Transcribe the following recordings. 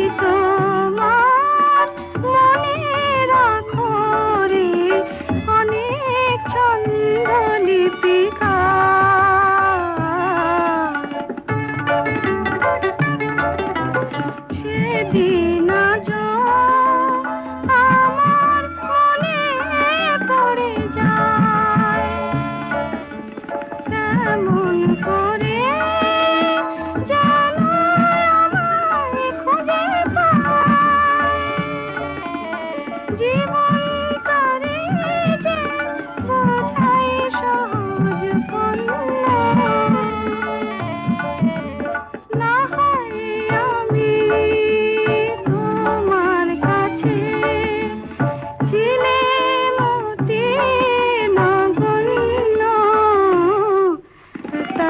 की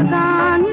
தான்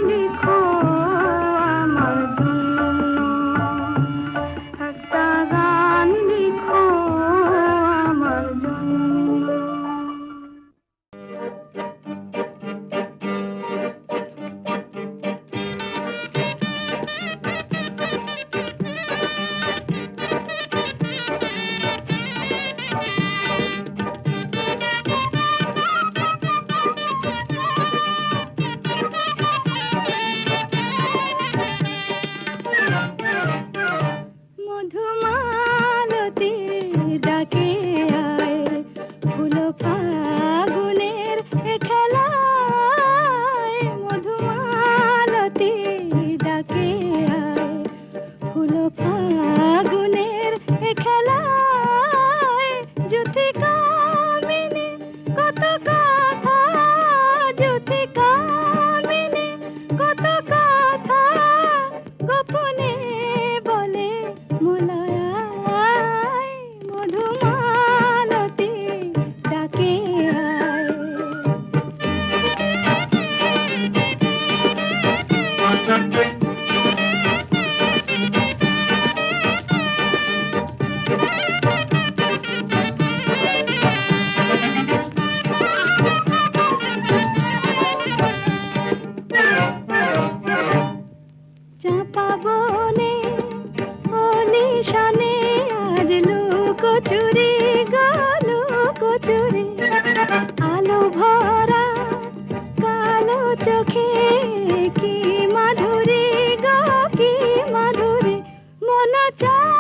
चार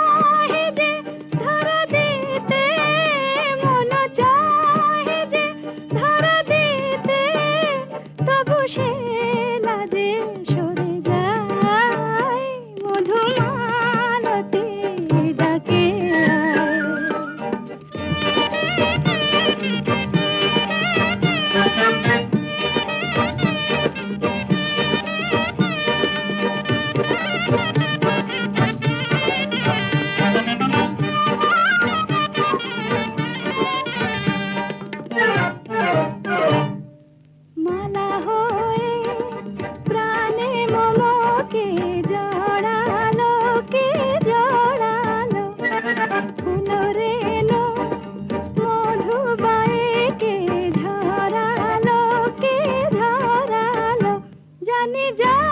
जा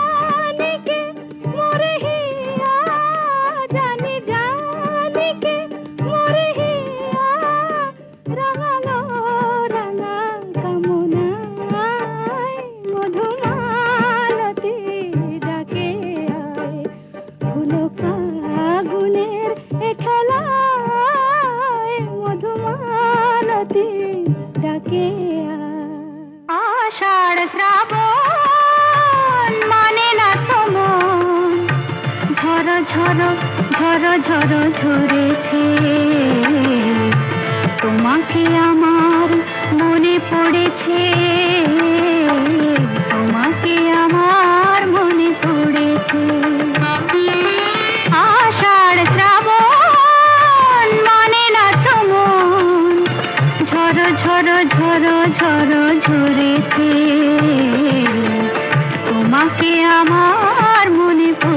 ঝরেছে তোমাকে আমার মনে পড়েছে। তোমাকে আমার মনে পড়েছে। আষাঢ় শ্রাবণ মানে না তোমন। ঝর ঝর ঝর ঝর ঝরেছে। তোমাকে আমার মনে পড়ে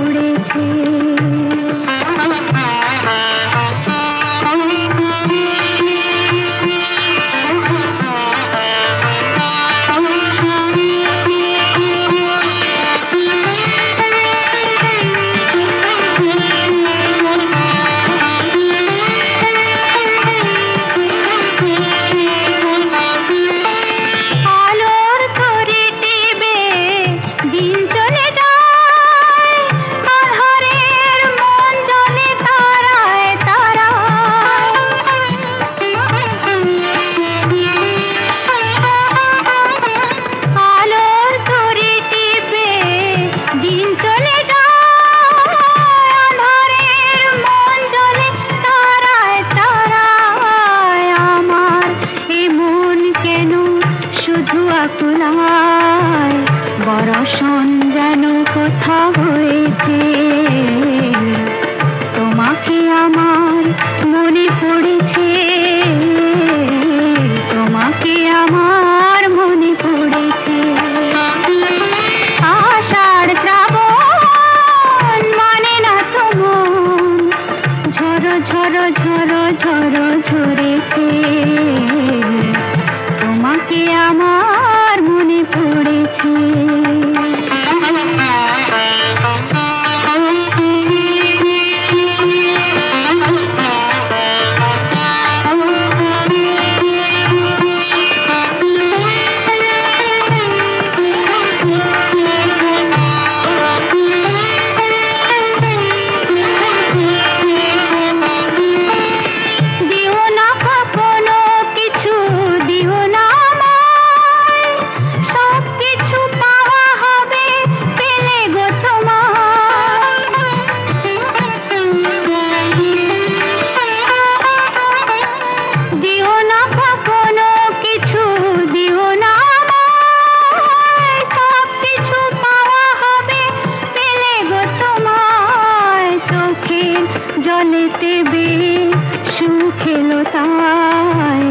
প্রাণেতে বেশ সুখেলতায়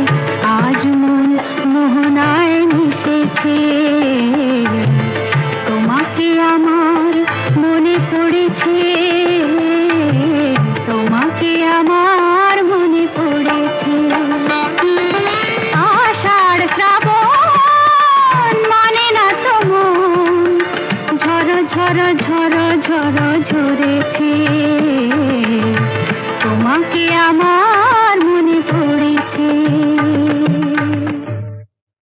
আজ মন মোহনায় মিশেছে।